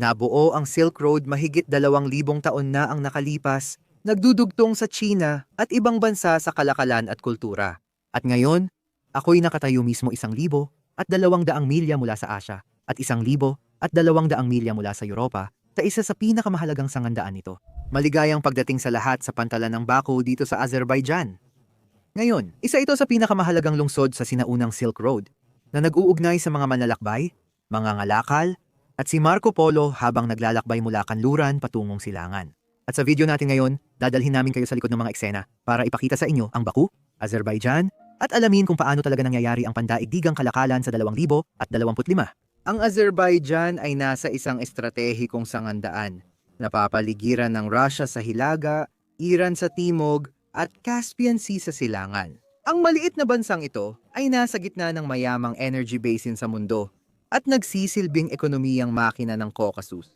Nabuo ang Silk Road mahigit dalawang libong taon na ang nakalipas, nagdudugtong sa China at ibang bansa sa kalakalan at kultura. At ngayon, ako'y nakatayo mismo isang libo at dalawang daang milya mula sa Asya at isang libo at dalawang daang milya mula sa Europa sa isa sa pinakamahalagang sangandaan nito. Maligayang pagdating sa lahat sa pantalan ng Baku dito sa Azerbaijan. Ngayon, isa ito sa pinakamahalagang lungsod sa sinaunang Silk Road na nag-uugnay sa mga manlalakbay, mga ngalakal, at si Marco Polo habang naglalakbay mula kanluran patungong silangan. At sa video natin ngayon, dadalhin namin kayo sa likod ng mga eksena para ipakita sa inyo ang Baku, Azerbaijan, at alamin kung paano talaga nangyayari ang pandaigdigang kalakalan sa 2025. Ang Azerbaijan ay nasa isang estratehikong sangandaan. Napapaligiran ng Russia sa hilaga, Iran sa timog, at Caspian Sea sa silangan. Ang maliit na bansang ito ay nasa gitna ng mayamang energy basin sa mundo at nagsisilbing ekonomiyang makina ng Caucasus.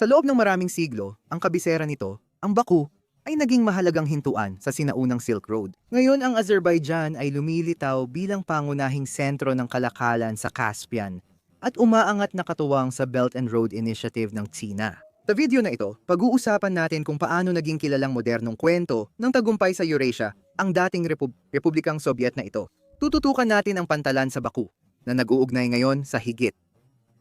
Sa loob ng maraming siglo, ang kabisera nito, ang Baku, ay naging mahalagang hintuan sa sinaunang Silk Road. Ngayon ang Azerbaijan ay lumilitaw bilang pangunahing sentro ng kalakalan sa Caspian at umaangat na katuwang sa Belt and Road Initiative ng China. Sa video na ito, pag-uusapan natin kung paano naging kilalang modernong kwento ng tagumpay sa Eurasia ang dating Repub- Republikang Soviet na ito. Tututukan natin ang pantalan sa Baku na nag-uugnay ngayon sa higit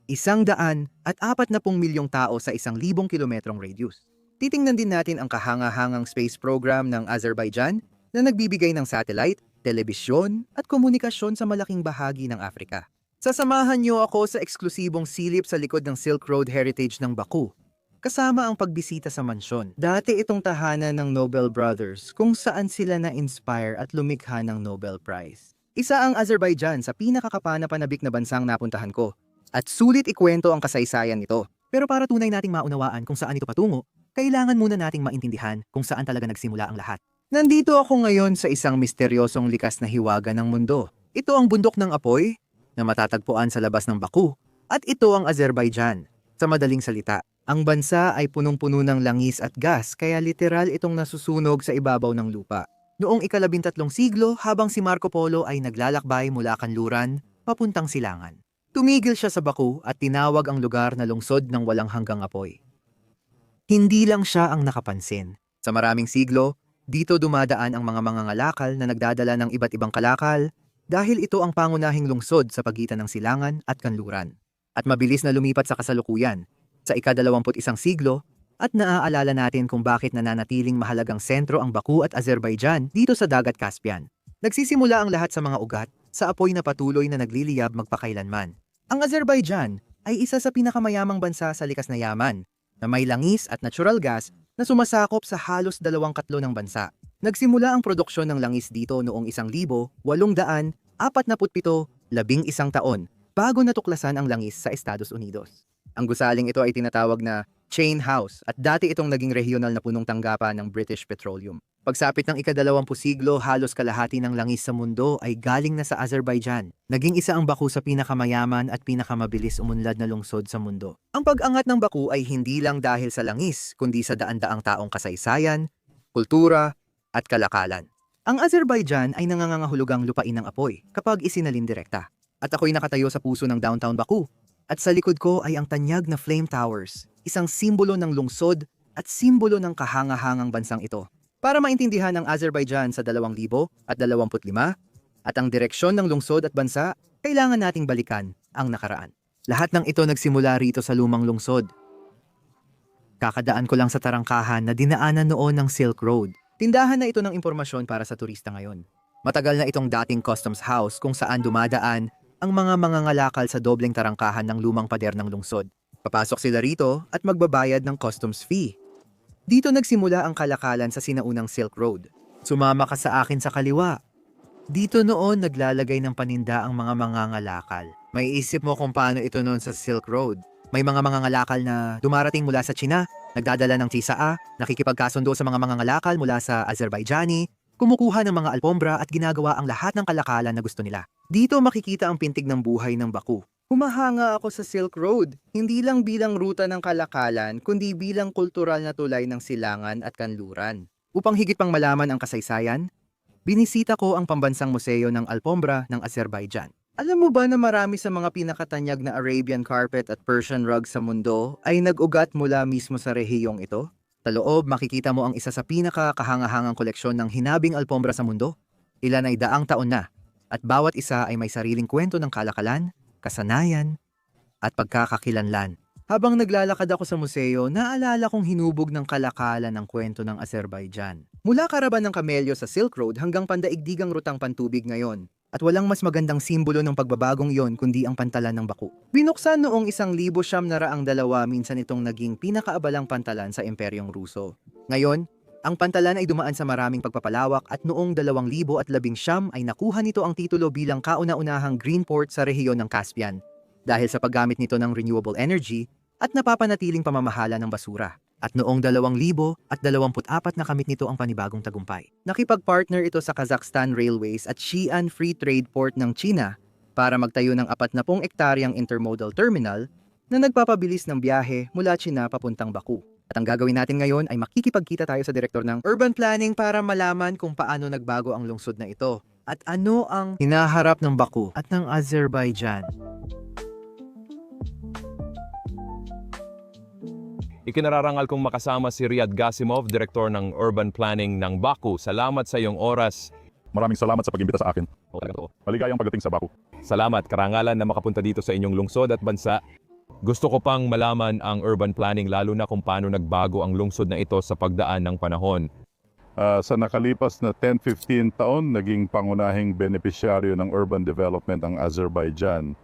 isang daan at apat na pong milyong tao sa isang libong kilometrong radius. Titingnan din natin ang kahanga-hangang space program ng Azerbaijan na nagbibigay ng satellite, telebisyon at komunikasyon sa malaking bahagi ng Afrika. Sasamahan niyo ako sa eksklusibong silip sa likod ng Silk Road Heritage ng Baku, kasama ang pagbisita sa mansyon. Dati itong tahanan ng Nobel Brothers kung saan sila na-inspire at lumikha ng Nobel Prize. Isa ang Azerbaijan sa pinakakapanapanabik na bansang napuntahan ko at sulit ikwento ang kasaysayan nito. Pero para tunay nating maunawaan kung saan ito patungo, kailangan muna nating maintindihan kung saan talaga nagsimula ang lahat. Nandito ako ngayon sa isang misteryosong likas na hiwaga ng mundo. Ito ang bundok ng apoy na matatagpuan sa labas ng Baku at ito ang Azerbaijan. Sa madaling salita, ang bansa ay punong-puno ng langis at gas kaya literal itong nasusunog sa ibabaw ng lupa. Noong ikalabintatlong siglo habang si Marco Polo ay naglalakbay mula kanluran papuntang silangan. Tumigil siya sa Baku at tinawag ang lugar na lungsod ng walang hanggang apoy. Hindi lang siya ang nakapansin. Sa maraming siglo, dito dumadaan ang mga mangangalakal na nagdadala ng iba't ibang kalakal dahil ito ang pangunahing lungsod sa pagitan ng silangan at kanluran. At mabilis na lumipat sa kasalukuyan, sa ika-21 siglo, at naaalala natin kung bakit nananatiling mahalagang sentro ang Baku at Azerbaijan dito sa Dagat Caspian. Nagsisimula ang lahat sa mga ugat sa apoy na patuloy na nagliliyab magpakailanman. Ang Azerbaijan ay isa sa pinakamayamang bansa sa likas na yaman na may langis at natural gas na sumasakop sa halos dalawang katlo ng bansa. Nagsimula ang produksyon ng langis dito noong 1847, labing isang taon bago natuklasan ang langis sa Estados Unidos. Ang gusaling ito ay tinatawag na chain house at dati itong naging regional na punong tanggapan ng British Petroleum. Pagsapit ng ikadalawampung siglo, halos kalahati ng langis sa mundo ay galing na sa Azerbaijan. Naging isa ang Baku sa pinakamayaman at pinakamabilis umunlad na lungsod sa mundo. Ang pag-angat ng Baku ay hindi lang dahil sa langis, kundi sa daan-daang taong kasaysayan, kultura, at kalakalan. Ang Azerbaijan ay nangangahulugang lupain ng apoy kapag isinalin direkta. At ako'y nakatayo sa puso ng downtown Baku. At sa likod ko ay ang tanyag na Flame Towers, isang simbolo ng lungsod at simbolo ng kahanga-hangang bansang ito. Para maintindihan ang Azerbaijan sa 2025 at ang direksyon ng lungsod at bansa, kailangan nating balikan ang nakaraan. Lahat ng ito nagsimula rito sa lumang lungsod. Kakadaan ko lang sa tarangkahan na dinaanan noon ng Silk Road. Tindahan na ito ng impormasyon para sa turista ngayon. Matagal na itong dating customs house kung saan dumadaan ang mga mangangalakal sa dobleng tarangkahan ng lumang pader ng lungsod. Papasok sila rito at magbabayad ng customs fee. Dito nagsimula ang kalakalan sa sinaunang Silk Road. Sumama ka sa akin sa kaliwa. Dito noon naglalagay ng paninda ang mga mangangalakal. May isip mo kung paano ito noon sa Silk Road. May mga mangangalakal na dumarating mula sa China, nagdadala ng chisaa, nakikipagkasundo sa mga mangangalakal mula sa Azerbaijani, kumukuha ng mga alpombra at ginagawa ang lahat ng kalakalan na gusto nila. Dito makikita ang pintig ng buhay ng Baku. Humahanga ako sa Silk Road, hindi lang bilang ruta ng kalakalan, kundi bilang kultural na tulay ng silangan at kanluran. Upang higit pang malaman ang kasaysayan, binisita ko ang pambansang museo ng Alpombra ng Azerbaijan. Alam mo ba na marami sa mga pinakatanyag na Arabian carpet at Persian rug sa mundo ay nag-ugat mula mismo sa rehiyong ito? Sa loob, makikita mo ang isa sa pinakakahangahangang koleksyon ng hinabing alpombra sa mundo. Ilan ay daang taon na, at bawat isa ay may sariling kwento ng kalakalan, kasanayan, at pagkakakilanlan. Habang naglalakad ako sa museo, naalala kong hinubog ng kalakalan ng kwento ng Azerbaijan. Mula karaban ng kamelyo sa Silk Road hanggang pandaigdigang rutang pantubig ngayon. At walang mas magandang simbolo ng pagbabagong yon kundi ang pantalan ng Baku. Binuksan noong isang libo siyam na raang dalawa minsan itong naging pinakaabalang pantalan sa Imperyong Ruso. Ngayon, ang pantalan ay dumaan sa maraming pagpapalawak at noong dalawang libo at labing siyam ay nakuha nito ang titulo bilang kauna-unahang green port sa rehiyon ng Caspian dahil sa paggamit nito ng renewable energy at napapanatiling pamamahala ng basura. At noong 2024 na kamit nito ang panibagong tagumpay. Nakipag-partner ito sa Kazakhstan Railways at Xi'an Free Trade Port ng China para magtayo ng 40 ektaryang intermodal terminal na nagpapabilis ng biyahe mula China papuntang Baku. At ang gagawin natin ngayon ay makikipagkita tayo sa direktor ng urban planning para malaman kung paano nagbago ang lungsod na ito at ano ang hinaharap ng Baku at ng Azerbaijan. Ikinararangal kong makasama si Riyad Gasimov, Direktor ng Urban Planning ng Baku. Salamat sa iyong oras. Maraming salamat sa pag-imbita sa akin. O, talaga to. Maligayang pagdating sa Baku. Salamat, karangalan na makapunta dito sa inyong lungsod at bansa. Gusto ko pang malaman ang urban planning lalo na kung paano nagbago ang lungsod na ito sa pagdaan ng panahon. Ah, sa nakalipas na 10-15 taon, naging pangunahing benepisyaryo ng urban development ang Azerbaijan.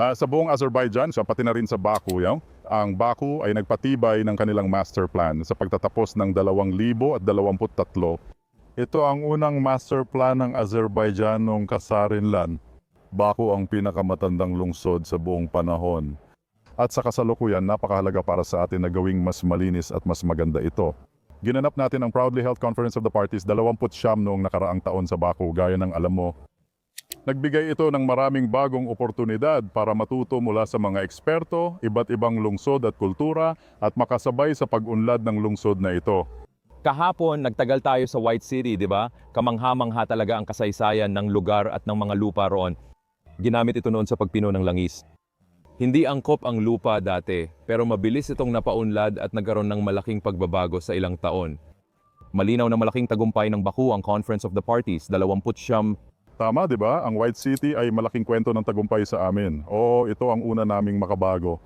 Ah, sa buong Azerbaijan, sa pati na rin sa Baku, yaw, ang Baku ay nagpatibay ng kanilang master plan sa pagtatapos ng 2023. Ito ang unang master plan ng Azerbaijan noong kasarinlan. Baku ang pinakamatandang lungsod sa buong panahon. At sa kasalukuyan, napakahalaga para sa atin na gawing mas malinis at mas maganda ito. Ginanap natin ang Proudly Held Conference of the Parties 20 siyam noong nakaraang taon sa Baku, gaya ng alam mo. Nagbigay ito ng maraming bagong oportunidad para matuto mula sa mga eksperto, iba't ibang lungsod at kultura at makasabay sa pag-unlad ng lungsod na ito. Kahapon, nagtagal tayo sa White City, di ba? Kamangha-mangha talaga ang kasaysayan ng lugar at ng mga lupa roon. Ginamit ito noon sa pagpino ng langis. Hindi angkop ang lupa dati, pero mabilis itong napaunlad at nagkaroon ng malaking pagbabago sa ilang taon. Malinaw na malaking tagumpay ng Baku ang Conference of the Parties, 20 siyam Tama, di ba? Ang White City ay malaking kwento ng tagumpay sa amin. Oo, ito ang una naming makabago.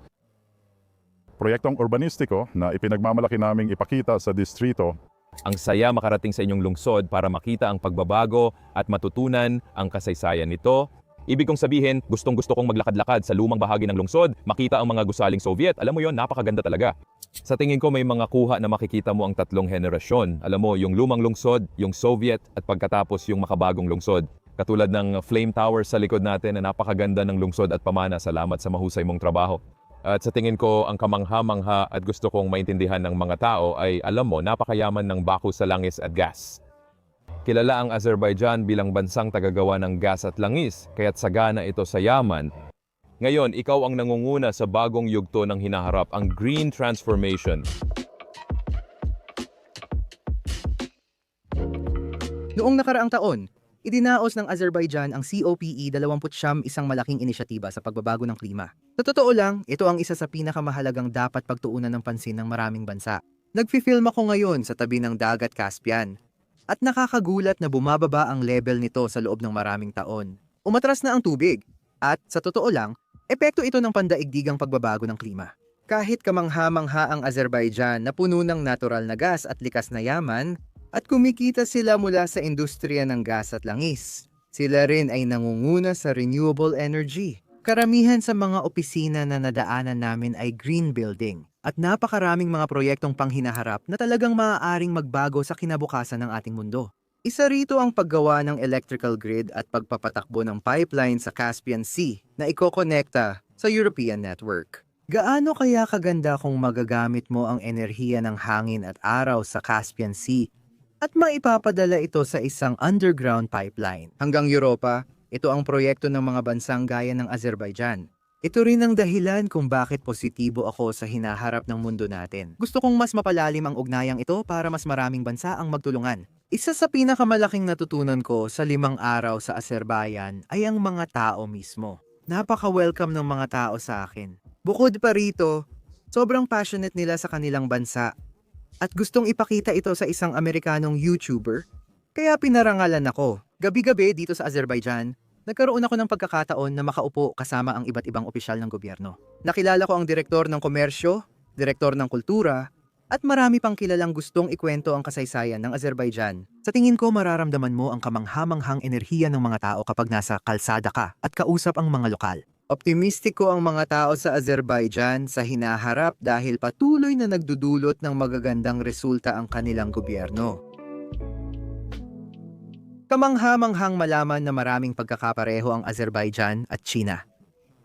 Proyektong urbanistiko na ipinagmamalaki naming ipakita sa distrito Ang saya makarating sa inyong lungsod para makita ang pagbabago at matutunan ang kasaysayan nito. Ibig kong sabihin, gustong gusto kong maglakad-lakad sa lumang bahagi ng lungsod, makita ang mga gusaling Soviet. Alam mo yon, napakaganda talaga. Sa tingin ko may mga kuha na makikita mo ang tatlong henerasyon. Alam mo, yung lumang lungsod, yung Soviet, at pagkatapos yung makabagong lungsod. Katulad ng flame tower sa likod natin na napakaganda ng lungsod at pamana. Salamat sa mahusay mong trabaho. At sa tingin ko, ang kamangha-mangha at gusto kong maintindihan ng mga tao ay, alam mo, napakayaman ng Baku sa langis at gas. Kilala ang Azerbaijan bilang bansang tagagawa ng gas at langis, kaya't sagana ito sa yaman. Ngayon, ikaw ang nangunguna sa bagong yugto ng hinaharap, ang green transformation. Noong nakaraang taon, idinaos ng Azerbaijan ang COPE 20 isang malaking inisyatiba sa pagbabago ng klima. Sa totoo lang, ito ang isa sa pinakamahalagang dapat pagtuunan ng pansin ng maraming bansa. Nagfi-film ako ngayon sa tabi ng dagat Caspian at nakakagulat na bumababa ang level nito sa loob ng maraming taon. Umatras na ang tubig at sa totoo lang, epekto ito ng pandaigdigang pagbabago ng klima. Kahit kamangha-mangha ang Azerbaijan na puno ng natural na gas at likas na yaman, at kumikita sila mula sa industriya ng gas at langis. Sila rin ay nangunguna sa renewable energy. Karamihan sa mga opisina na nadaanan namin ay green building at napakaraming mga proyektong panghinaharap na talagang maaaring magbago sa kinabukasan ng ating mundo. Isa rito ang paggawa ng electrical grid at pagpapatakbo ng pipeline sa Caspian Sea na ikokonekta sa European network. Gaano kaya kaganda kung magagamit mo ang enerhiya ng hangin at araw sa Caspian Sea at maipapadala ito sa isang underground pipeline. Hanggang Europa, ito ang proyekto ng mga bansang gaya ng Azerbaijan. Ito rin ang dahilan kung bakit positibo ako sa hinaharap ng mundo natin. Gusto kong mas mapalalim ang ugnayang ito para mas maraming bansa ang magtulungan. Isa sa pinakamalaking natutunan ko sa limang araw sa Azerbaijan ay ang mga tao mismo. Napaka-welcome ng mga tao sa akin. Bukod pa rito, sobrang passionate nila sa kanilang bansa at gustong ipakita ito sa isang Amerikanong YouTuber. Kaya pinarangalan ako. Gabi-gabi dito sa Azerbaijan, nagkaroon ako ng pagkakataon na makaupo kasama ang iba't ibang opisyal ng gobyerno. Nakilala ko ang direktor ng komersyo, direktor ng kultura, at marami pang kilalang gustong ikwento ang kasaysayan ng Azerbaijan. Sa tingin ko mararamdaman mo ang kamanghamanghang enerhiya ng mga tao kapag nasa kalsada ka at kausap ang mga lokal. Optimistiko ang mga tao sa Azerbaijan sa hinaharap dahil patuloy na nagdudulot ng magagandang resulta ang kanilang gobyerno. Kamangha-manghang malaman na maraming pagkakapareho ang Azerbaijan at China.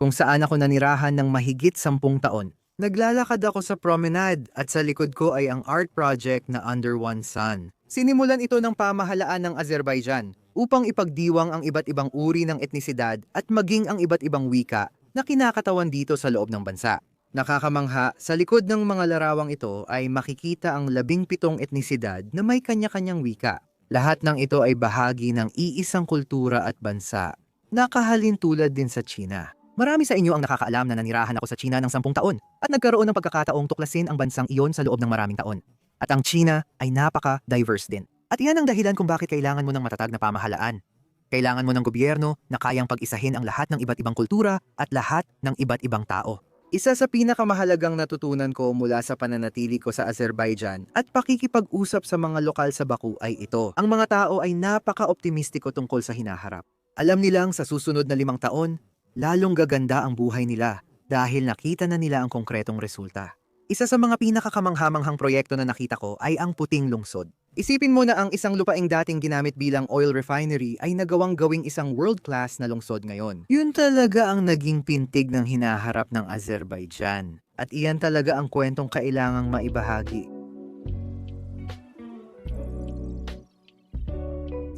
Kung saan ako nanirahan ng mahigit sampung taon. Naglalakad ako sa promenade at sa likod ko ay ang art project na Under One Sun. Sinimulan ito ng pamahalaan ng Azerbaijan upang ipagdiwang ang iba't ibang uri ng etnisidad at maging ang iba't ibang wika na kinakatawan dito sa loob ng bansa. Nakakamangha, sa likod ng mga larawang ito ay makikita ang labing pitong etnisidad na may kanya-kanyang wika. Lahat ng ito ay bahagi ng iisang kultura at bansa. Nakahalin tulad din sa China. Marami sa inyo ang nakakaalam na nanirahan ako sa China ng sampung taon at nagkaroon ng pagkakataong tuklasin ang bansang iyon sa loob ng maraming taon. At ang China ay napaka-diverse din. At iyan ang dahilan kung bakit kailangan mo ng matatag na pamahalaan. Kailangan mo ng gobyerno na kayang pag-isahin ang lahat ng iba't ibang kultura at lahat ng iba't ibang tao. Isa sa pinakamahalagang natutunan ko mula sa pananatili ko sa Azerbaijan at pakikipag-usap sa mga lokal sa Baku ay ito. Ang mga tao ay napaka-optimistiko tungkol sa hinaharap. Alam nilang sa susunod na limang taon, lalong gaganda ang buhay nila dahil nakita na nila ang konkretong resulta. Isa sa mga pinakakamanghamanghang proyekto na nakita ko ay ang Puting Lungsod. Isipin mo na ang isang lupaing dating ginamit bilang oil refinery ay nagawang gawing isang world-class na lungsod ngayon. Yun talaga ang naging pintig ng hinaharap ng Azerbaijan. At iyan talaga ang kwentong kailangang maibahagi.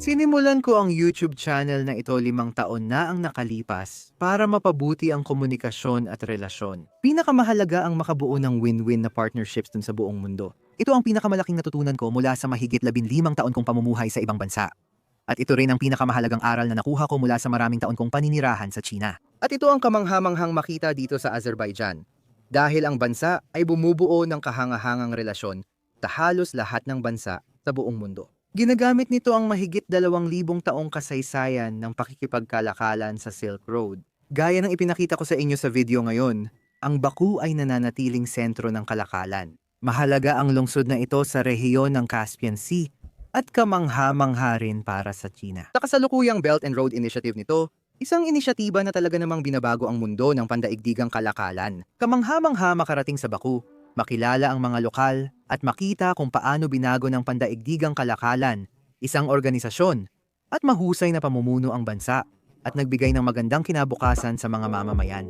Sinimulan ko ang YouTube channel na ito limang taon na ang nakalipas para mapabuti ang komunikasyon at relasyon. Pinakamahalaga ang makabuo ng win-win na partnerships dun sa buong mundo. Ito ang pinakamalaking natutunan ko mula sa mahigit labinlimang taon kong pamumuhay sa ibang bansa. At ito rin ang pinakamahalagang aral na nakuha ko mula sa maraming taon kong paninirahan sa China. At ito ang kamanghamanghang makita dito sa Azerbaijan. Dahil ang bansa ay bumubuo ng kahangahangang relasyon sa halos lahat ng bansa sa buong mundo. Ginagamit nito ang mahigit dalawang libong taong kasaysayan ng pakikipagkalakalan sa Silk Road. Gaya ng ipinakita ko sa inyo sa video ngayon, ang Baku ay nananatiling sentro ng kalakalan. Mahalaga ang lungsod na ito sa rehiyon ng Caspian Sea at kamangha-mangha rin para sa China. Sa kasalukuyang Belt and Road Initiative nito, isang inisyatiba na talaga namang binabago ang mundo ng pandaigdigang kalakalan. Kamangha-mangha makarating sa Baku, makilala ang mga lokal at makita kung paano binago ng pandaigdigang kalakalan, isang organisasyon, at mahusay na pamumuno ang bansa at nagbigay ng magandang kinabukasan sa mga mamamayan.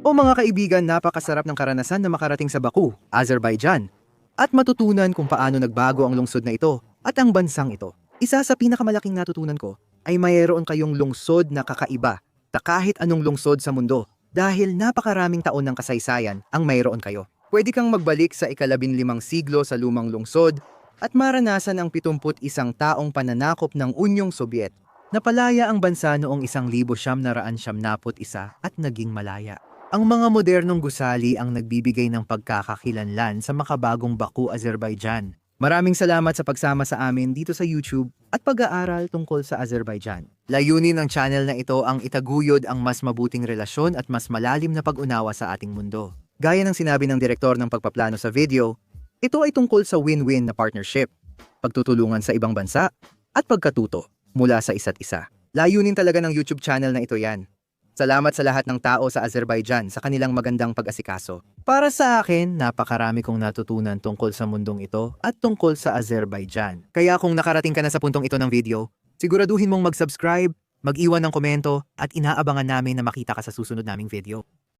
O mga kaibigan, napakasarap ng karanasan na makarating sa Baku, Azerbaijan, at matutunan kung paano nagbago ang lungsod na ito at ang bansang ito. Isa sa pinakamalaking natutunan ko ay mayroon kayong lungsod na kakaiba sa kahit anong lungsod sa mundo dahil napakaraming taon ng kasaysayan ang mayroon kayo. Pwede kang magbalik sa ikalabin limang siglo sa lumang lungsod at maranasan ang 71 taong pananakop ng Unyong Sobyet. Napalaya ang bansa noong 1971 at naging malaya. Ang mga modernong gusali ang nagbibigay ng pagkakakilanlan sa makabagong Baku, Azerbaijan. Maraming salamat sa pagsama sa amin dito sa YouTube at pag-aaral tungkol sa Azerbaijan. Layunin ng channel na ito ang itaguyod ang mas mabuting relasyon at mas malalim na pag-unawa sa ating mundo. Gaya ng sinabi ng direktor ng pagpaplano sa video, ito ay tungkol sa win-win na partnership, pagtutulungan sa ibang bansa, at pagkatuto mula sa isa't isa. Layunin talaga ng YouTube channel na ito yan. Salamat sa lahat ng tao sa Azerbaijan sa kanilang magandang pag-asikaso. Para sa akin, napakarami kong natutunan tungkol sa mundong ito at tungkol sa Azerbaijan. Kaya kung nakarating ka na sa puntong ito ng video, siguraduhin mong mag-subscribe, mag-iwan ng komento at inaabangan namin na makita ka sa susunod naming video.